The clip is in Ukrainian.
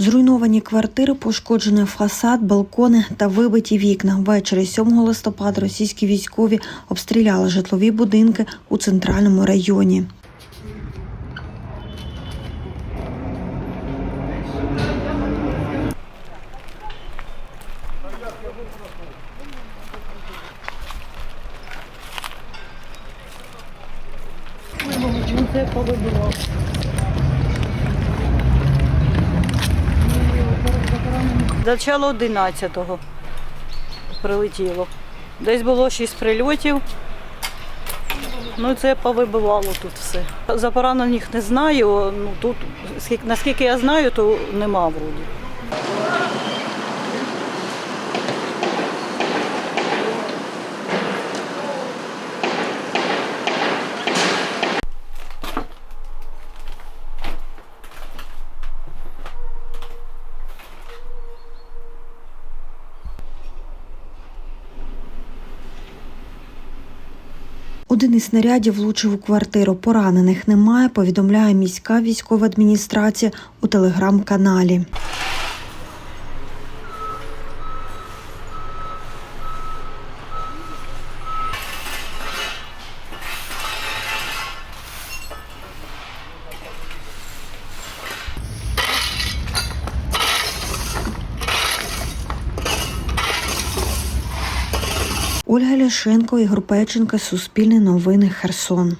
Зруйновані квартири, пошкоджений фасад, балкони та вибиті вікна. Ввечері 7 листопада російські військові обстріляли житлові будинки у центральному районі. Начало 11-го прилетіло. Десь було 6 прильотів. Ну, це повибивало тут все. За поранених не знаю. Ну, тут, наскільки я знаю, то нема вроді. Один із снарядів влучив у квартиру. Поранених немає. Повідомляє міська військова адміністрація у телеграм-каналі. Ольга Ляшенко, Ігор Печенка, Суспільне новини, Херсон.